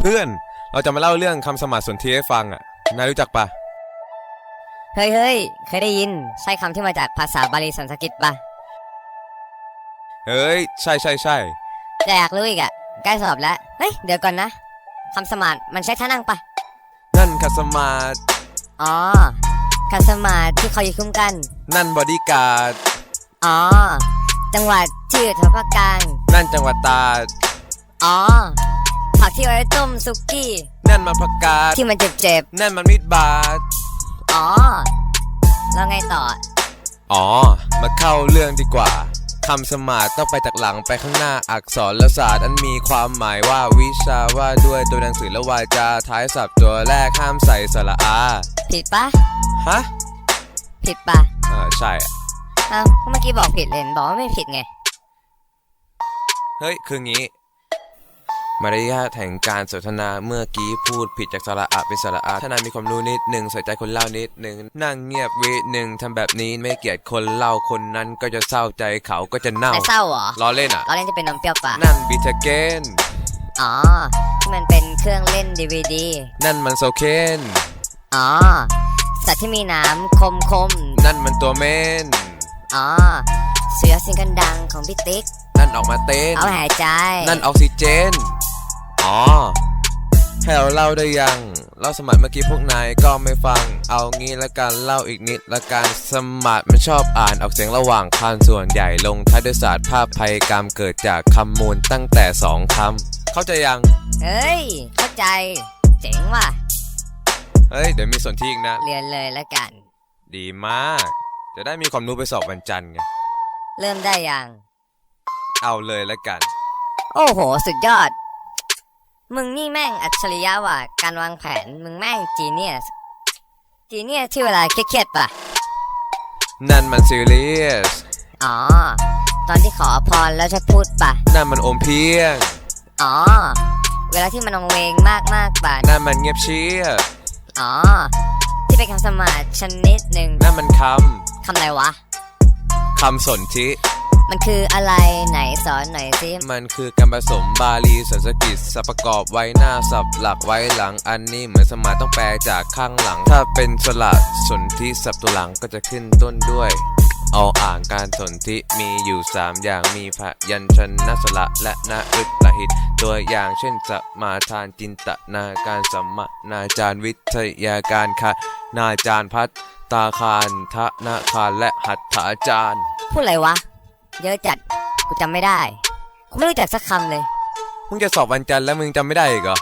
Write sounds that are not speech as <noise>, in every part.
เพื่อน เราจะมาเล่าเรื่องคำสมาธิสนธิให้ฟังอะ นายรู้จักปะเฮ้ยเฮ้ยเคยได้ยิน ใช่คำที่มาจากภาษาบาลีสันสกฤตปะเฮ้ย ใช่ใช่ใช่แต่อยากรู้อีกอะใกล้สอบแล้ว เฮ้ย เดี๋ยวก่อนนะคำสมาธิมันใช้ท่านั่งปะนั่นคัสมาธิอ๋อคำสมาธิที่เขาอยู่คุ้มกัน นั่นบอดี้การ์ด อ๋อ จังหวัดที่อยู่แถวภาคกลาง นั่นจังหวัดตราดอ๋อ ผักที่เอาไว้ต้มซุกี้นั่นมันผักกาดที่มันเจ็บนั่นมันมิดบาดๆอ๋อแล้วไงต่อ อ๋อ มาเข้าเรื่องดีกว่าคำสมาธิต้องไปจากหลังไปข้างหน้าอักษรและศาสตร์อันมีความหมายว่าวิชาว่าด้วยตัวหนังสือและวาจาท้ายศัพท์ตัวแรกห้ามใส่สระอาผิดปะฮะผิดปะอ่าใช่อะเอ้าก็เมื่อกี้บอกผิดเลยบอกว่าไม่ผิดไง เฮ้ย คืองี้ มารยาทแห่งการสนทนาเมื่อกี้พูดผิดจากสระอะเป็นสระอาถ้านายมีความรู้นิดหนึ่งใส่ใจคนเล่านิดหนึ่งนั่งเงียบวิหนึ่งทำแบบนี้ไม่เกลียดคนเล่าคนนั้นก็จะเศร้าใจเขาก็จะเน่าแต่เศร้าเหรอล้อเล่นอะเราเล่นจะเป็นนมเปรี้ยวปะนั่นบิทเกนอ๋อที่มันเป็นเครื่องเล่นดีวดีนั่นมันโซเคนอ๋อสัตว์ที่มีหน้ำคมคมนั่นมันตัวเมนๆอ๋อเสือสิงกันดังของพี่ติ๊กนั่นออกมาเต้นเอาไว้หายใจ นั่นออกซิเจน อ๋อ ให้เราเล่าได้ยัง เล่าสมัยเมื่อกี้พวกนายก็ไม่ฟัง เอางี้ละกันเล่าอีกนิดละกันสมัติมันชอบอ่านออกเสียงระหว่างคันส่วนใหญ่ลงท้ายด้วยศาสตร์ภาพภัยกรรมเกิดจากคำมูลตั้งแต่สองคำเข้าใจยัง เฮ้ย เข้าใจ เจ๋งว่ะ เฮ้ย เดี๋ยวมีส่วนที่อีกนะ เรียนเลยละกัน ดีมาก จะได้มีความรู้ไปสอบวันจันทร์ไง เริ่มได้ยัง เอาเลยละกัน โอ้โห สุดยอด มึงนี่แม่งอัจฉริยะว่ะ การวางแผนมึงแม่งจีเนียส จีเนียสที่เวลาเครียดๆปะนั่นมันซีเรียส อ๋อ ตอนที่ขอพรแล้วจะพูดปะนั่นมันอมเพียง อ๋อ เวลาที่มันองเวงมากมากๆปะนั่นมันเงียบเชียบอ๋อ ที่เป็นคำสมาธิชนิดหนึ่งนั่นมันคคำอะไรวะำ คำสนธิ มันคืออะไรไหนสอนหน่อยสิมันคือการผสมบาลีสันสกฤตสับประกอบไว้หน้าสับหลักไว้หลังอันนี้เหมือนสมาต้องแปลจากข้างหลัง ถ้าเป็นสระสนธิสับตัวหลังก็จะขึ้นต้นด้วยเอาอ่างการสนธิมีอยู่ 3 อย่างมีพยัญชนะสระและนาอึดละหิต ตัวอย่างเช่นสมาทานจินตนาการสัมมานาจารวิทยาการค่ะนาจารพัฒตาคารทะนาคารและหัตถาจารย์ พูดอะไรวะ เยอะจัด กูจำไม่ได้ กูไม่รู้จักสักคำเลย มึงจะสอบวันจันทร์แล้วมึงจำไม่ได้อีกเหรอ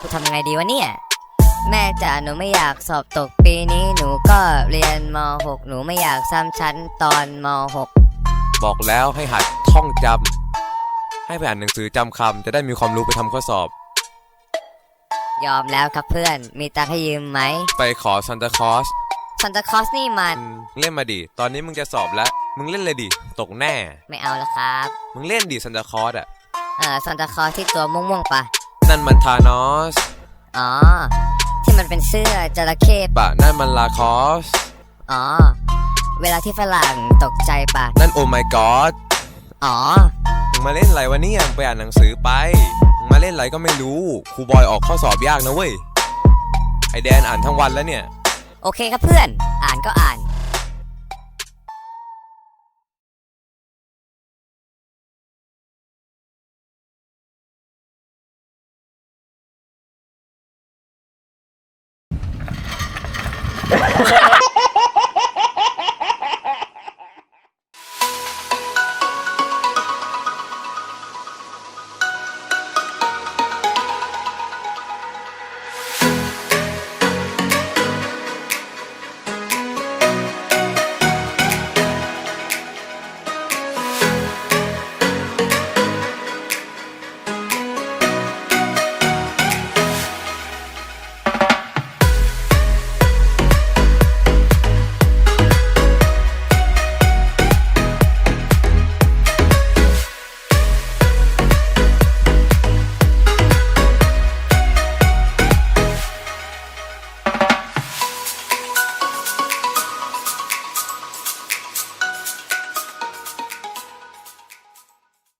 กูทำยังไงดีวะเนี่ย แม่จ๋าหนูไม่อยากสอบตกปีนี้หนูก็เรียนม .6 หนูไม่อยากซ้ำชั้นตอนมบอกแล้วให้หัดท่องจำ ให้ไปอ่านหนังสือจำคำจะได้มีความรู้ไปทำข้อสอบ .6 ยอมแล้วครับเพื่อน มีตังค์ให้ยืมไหมไปขอซันตาคลอสซันตาคลอสนี่มันเล่นมาดิ ตอนนี้มึงจะสอบแล้ว มึงเล่นเลยดิ ตกแน่ ไม่เอาละครับ มึงเล่นดิซันตาคลอสอะเออซันตาคลอสที่ตัวม่วงๆปะนั่นมันทานอส อ๋อ ที่มันเป็นเสื้อจระเข้ปะปะนั่นมันลาคอส อ๋อ เวลาที่ฝรั่งตกใจปะนั่นโอ my god อ๋อ มึงมาเล่นอะไรวะเนี่ยมึงไปอ่านหนังสือไปมึงมาเล่นอะไรก็ไม่รู้ครูบอยออกข้อสอบยากนะเว้ย ไอแดนอ่านทั้งวันแล้วเนี่ย โอเคครับเพื่อน อ่านก็อ่าน ha <laughs>